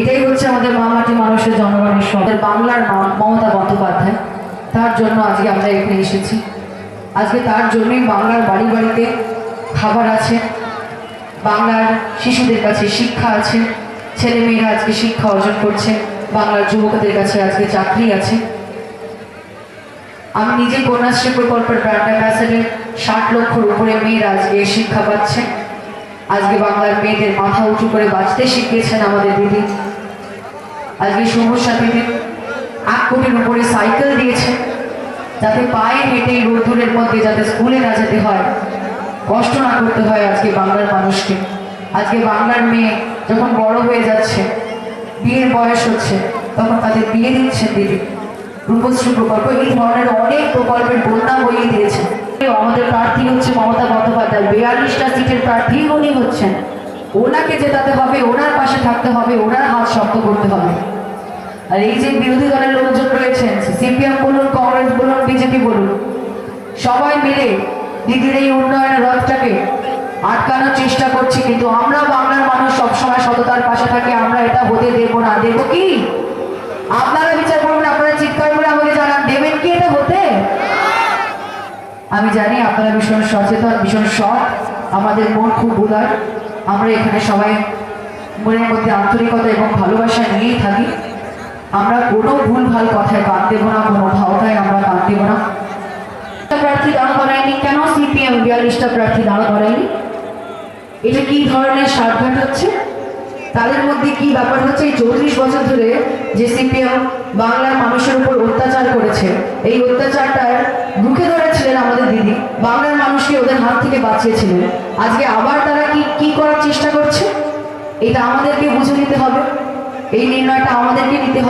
এটাই হচ্ছে আমাদের মা মাটি মানুষের জনগণের সঙ্গে বাংলার মমতা বন্দ্যোপাধ্যায়, তার জন্য আজকে আমরা এখানে এসেছি। আজকে তার জন্যই বাংলার বাড়ি বাড়িতে খাবার আছে, বাংলার শিশুদের কাছে শিক্ষা আছে ছেলে মেয়েরা আজকে শিক্ষা অর্জন করছে, বাংলার যুবকদের কাছে আজকে চাকরি আছে। আমি নিজে কন্যাশ্রী প্রকল্পের ব্র্যান্ড অ্যাম্বাসেডার ষাট লক্ষর উপরে মেয়েরা আজকে শিক্ষা পাচ্ছে। আজকে বাংলার মেয়েদের মাথা উঁচু করে বাঁচতে শিখিয়েছেন আমাদের দিদি। আজকে সবুজ সাথীদের এক কোটির উপরে সাইকেল দিয়েছেন যাতে পায়ে হেঁটে রোদ্দুরের মধ্যে যাতে স্কুলে না যেতে হয়। কষ্ট না করতে হয় আজকে বাংলার মানুষকে। আজকে বাংলার মেয়ে যখন বড় হয়ে যাচ্ছে, বিয়ের বয়স হচ্ছে, তখন তাদের বিয়ে দিচ্ছেন দিদি। রূপশ্রী প্রকল্প এই ধরনের অনেক প্রকল্পের বন্যা বইয়ে দিয়েছে আমাদের প্রার্থী হচ্ছে মমতা বন্দ্যোপাধ্যায়। বিয়াল্লিশটা সিটের প্রার্থী উনি হচ্ছেন। ওনাকে জেতাতে হবে, ওনার পাশে থাকতে হবে, ওনার হাত শক্ত করতে হবে। আর এই যে বিরোধী দলের লোকজন রয়েছেন, সিপিএম বলুন, কংগ্রেস বলুন, বিজেপি বলুন, সবাই মিলে দিদির এই উন্নয়নের রথটাকে আটকানোর চেষ্টা করছি। কিন্তু আমরা বাংলার মানুষ সবসময় সততার পাশে থাকি, আমরা এটা হতে দেবো না। দেবো কি? আপনারা বিচার করবেন, আপনারা চিৎকার করে আমাকে জানান দেবেন কি এটা হতে আমি জানি আপনারা ভীষণ সচেতন, ভীষণ সৎ। আমাদের মন খুব উদার। আমরা এখানে সবাই মনের মধ্যে আন্তরিকতা এবং ভালোবাসা নিয়েই থাকি। আমরা কোনো ভুল ভালো কথায় কান দেবো না, কোনো ভাওতায় আমরা কান দেবো না। প্রার্থী দাঁড় করায়নি কেন? সিপিএম বিয়াল্লিশটা প্রার্থী দাঁড় করায়নি। এটা কি ধরনের সাতঘাট হচ্ছে? তাদের মধ্যে কি ব্যাপার হচ্ছে? এই চৌত্রিশ বছর ধরে যে সিপিএম বাংলার মানুষের উপর অত্যাচার করেছে, এই অত্যাচারটার মুখে ধরেছিলেন আমাদের দিদি বাংলার মানুষকে ওদের হাত থেকে বাঁচিয়েছিলেন। আজকে আবার তারা কি কি করার চেষ্টা করছে? এটা আমাদেরকে বুঝে নিতে হবে। এই নির্ণয়টা আমাদেরকে নিতে